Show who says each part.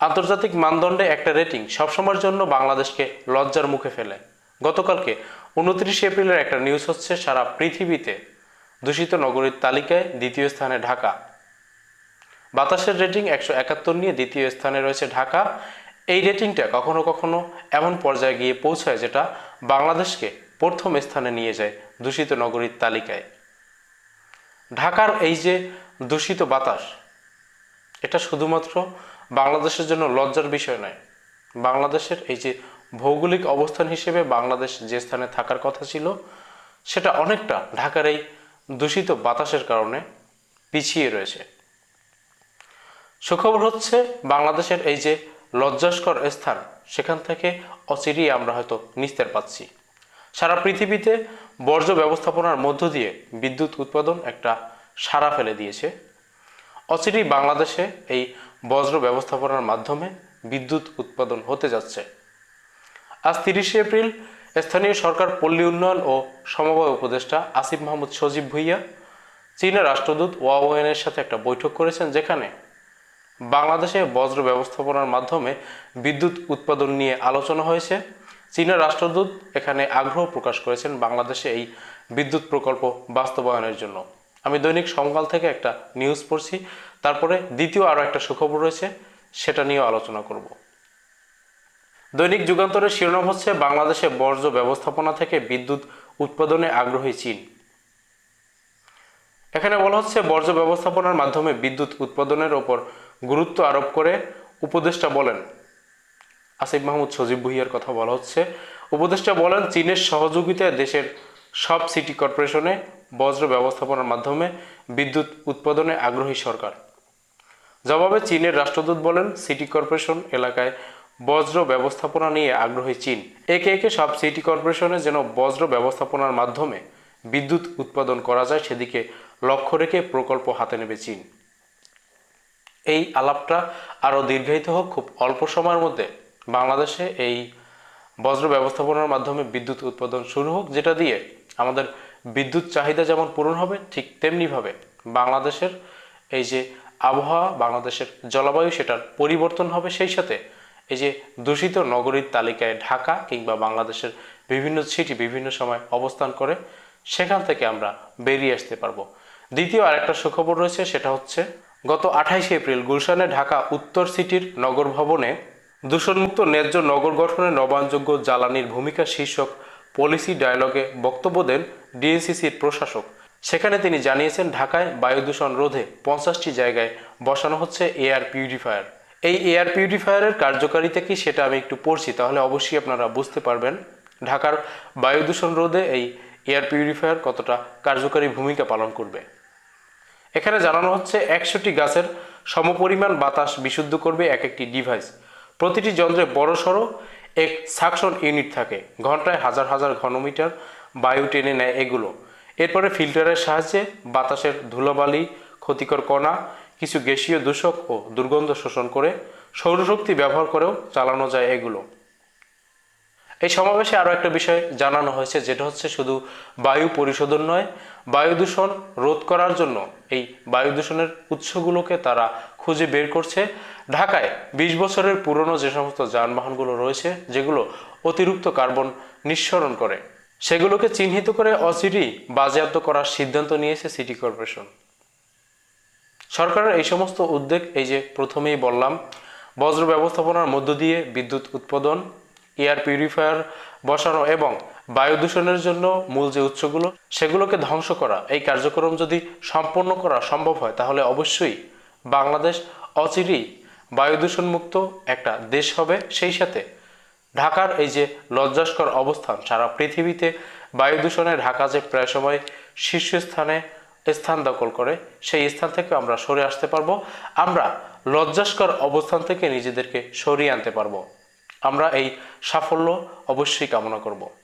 Speaker 1: আন্তর্জাতিক মানদণ্ডে একটা রেটিং সবসময়ের জন্য বাংলাদেশকে লজ্জার মুখে ফেলে। গতকালকে উনত্রিশে এপ্রিলের একটা নিউজ হচ্ছে, সারা পৃথিবীতে দূষিত নগরীর তালিকায় দ্বিতীয় স্থানে ঢাকা। বাতাসের রেটিং একশো একাত্তর নিয়ে দ্বিতীয় স্থানে রয়েছে ঢাকা। এই রেটিংটা কখনো কখনো এমন পর্যায়ে গিয়ে পৌঁছায় যেটা বাংলাদেশকে প্রথম স্থানে নিয়ে যায় দূষিত নগরীর তালিকায়। ঢাকার এই যে দূষিত বাতাস, এটা শুধুমাত্র বাংলাদেশের জন্য লজ্জার বিষয় নয়। বাংলাদেশের এই যে ভৌগোলিক অবস্থান হিসেবে বাংলাদেশ যে স্থানে থাকার কথা ছিল, সেটা অনেকটা ঢাকার এই দূষিত বাতাসের কারণে পিছিয়ে রয়েছে। সুখবর হচ্ছে, বাংলাদেশের এই যে লজ্জাস্কর স্থান, সেখান থেকে অচিরেই আমরা হয়তো নিস্তার পাচ্ছি। সারা পৃথিবীতে বর্জ্য ব্যবস্থাপনার মধ্য দিয়ে বিদ্যুৎ উৎপাদন একটা সারা ফেলে দিয়েছে। অচিরেই বাংলাদেশে এই বজ্র ব্যবস্থাপনার মাধ্যমে বিদ্যুৎ উৎপাদন হতে যাচ্ছে। আজ তিরিশে এপ্রিল স্থানীয় সরকার পল্লী উন্নয়ন ও সমবায় উপদেষ্টা আসিফ মাহমুদ সজীব ভুইয়া, চীনের রাষ্ট্রদূত ওয়াওয়েনের সাথে একটা বৈঠক করেছেন যেখানে বাংলাদেশে বজ্র ব্যবস্থাপনার মাধ্যমে বিদ্যুৎ উৎপাদন নিয়ে আলোচনা হয়েছে। চীনের রাষ্ট্রদূত এখানে আগ্রহ প্রকাশ করেছেন বাংলাদেশে এই বিদ্যুৎ প্রকল্প বাস্তবায়নের জন্য। আমি দৈনিক সমকাল থেকে একটা নিউজ পড়ছি। তারপরে দ্বিতীয় আরও একটা সুখবর রয়েছে, সেটা নিয়েও আলোচনা করব। দৈনিক যুগান্তরের শিরোনাম হচ্ছে বাংলাদেশে বর্জ্য ব্যবস্থাপনা থেকে বিদ্যুৎ উৎপাদনে আগ্রহী চীন। এখানে বলা হচ্ছে বর্জ্য ব্যবস্থাপনার মাধ্যমে বিদ্যুৎ উৎপাদনের ওপর গুরুত্ব আরোপ করে উপদেষ্টা বলেন। আসিফ মাহমুদ সজীব ভুইয়ার কথা বলা হচ্ছে। উপদেষ্টা বলেন, চীনের সহযোগিতায় দেশের সব সিটি কর্পোরেশনে বজ্র ব্যবস্থাপনার মাধ্যমে বিদ্যুৎ উৎপাদনে আগ্রহী সরকার। জবাবে চীনের রাষ্ট্রদূত বলেন, সিটি কর্পোরেশন এলাকায় বজ্র ব্যবস্থাপনা নিয়ে আগ্রহী চীন। একে একে সব সিটি কর্পোরেশনে যেন বজ্র ব্যবস্থাপনার মাধ্যমে বিদ্যুৎ উৎপাদন করা যায়, সেদিকে লক্ষ্য রেখে প্রকল্প হাতে নেবে চীন। এই আলাপটা আরও দীর্ঘায়িত হোক, খুব অল্প সময়ের মধ্যে বাংলাদেশে এই বজ্র ব্যবস্থাপনার মাধ্যমে বিদ্যুৎ উৎপাদন শুরু হোক, যেটা দিয়ে আমাদের বিদ্যুৎ চাহিদা যেমন পূরণ হবে, ঠিক তেমনিভাবে বাংলাদেশের এই যে আবহাওয়া, বাংলাদেশের জলবায়ু সেটার পরিবর্তন হবে সেই সাথে এই যে দূষিত নগরীর তালিকায় ঢাকা কিংবা বাংলাদেশের বিভিন্ন সিটি বিভিন্ন সময় অবস্থান করে, সেখান থেকে আমরা বেরিয়ে আসতে পারব। দ্বিতীয় আরেকটা সুখবর রয়েছে, সেটা হচ্ছে গত আঠাইশে এপ্রিল গুলশানে ঢাকা উত্তর সিটির নগর ভবনে দূষণমুক্ত ন্যায্য নগর গঠনে নবায়নযোগ্য জ্বালানির ভূমিকা শীর্ষক পলিসি ডায়ালগে বক্তব্য দেন ডিএনসিসির প্রশাসক। সেখানে তিনি জানিয়েছেন, ঢাকায় বায়ু দূষণ রোধে পঞ্চাশটি জায়গায় বসানো হচ্ছে এয়ার পিউরিফায়ার। এই এয়ার পিউরিফায়ারের কার্যকারিতা কি সেটা আমি একটু পড়ছি, তাহলে অবশ্যই আপনারা বুঝতে পারবেন। ঢাকার বায়ু দূষণ রোধে এই এয়ার পিউরিফায়ার কতটা কার্যকারী ভূমিকা পালন করবে। এখানে জানানো হচ্ছে, একশোটি গাছের সমপরিমাণ বাতাস বিশুদ্ধ করবে এক একটি ডিভাইস। প্রতিটি যন্ত্রে বড় সড়ো এক সাকশন ইউনিট থাকে। ঘন্টায় হাজার হাজার ঘনমিটার বায়ু টেনে নেয় এগুলো। এরপরে ফিল্টারের সাহায্যে বাতাসের ধুলোবালি, ক্ষতিকর কণা, কিছু গ্যাসীয় দূষক ও দুর্গন্ধ শোষণ করে সৌরশক্তি ব্যবহার করেও চালানো যায় এগুলো। এই সমাবেশে আরও একটা বিষয় জানানো হয়েছে, যেটা হচ্ছে শুধু বায়ু পরিশোধন নয়, বায়ু দূষণ রোধ করার জন্য এই বায়ু দূষণের উৎসগুলোকে তারা খুঁজে বের করছে। ঢাকায় বিশ বছরের পুরনো যে সমস্ত যানবাহনগুলো রয়েছে, যেগুলো অতিরিক্ত কার্বন নিঃসরণ করে। সেগুলোকে চিহ্নিত করে অচিরেই বাজেয়াপ্ত করার সিদ্ধান্ত নিয়েছে সিটি কর্পোরেশন। সরকারের এই সমস্ত উদ্যোগ এই যে প্রথমেই বললাম, বজ্র ব্যবস্থাপনার মধ্য দিয়ে বিদ্যুৎ উৎপাদন, এয়ার পিউরিফায়ার বসানো এবং বায়ু দূষণের জন্য মূল যে উৎসগুলো, সেগুলোকে ধ্বংস করা, এই কার্যক্রম যদি সম্পন্ন করা সম্ভব হয়, তাহলে অবশ্যই বাংলাদেশ অচিরেই বায়ু দূষণমুক্ত একটা দেশ হবে। সেই সাথে ঢাকার এই যে লজ্জাস্কর অবস্থান, সারা পৃথিবীতে বায়ু দূষণে ঢাকা যে প্রায় সময় শীর্ষস্থানে স্থান দখল করে, সেই স্থান থেকে আমরা সরে আসতে পারব। আমরা লজ্জাস্কর অবস্থান থেকে নিজেদেরকে সরিয়ে আনতে পারব। আমরা এই সাফল্য অবশ্যই কামনা করব।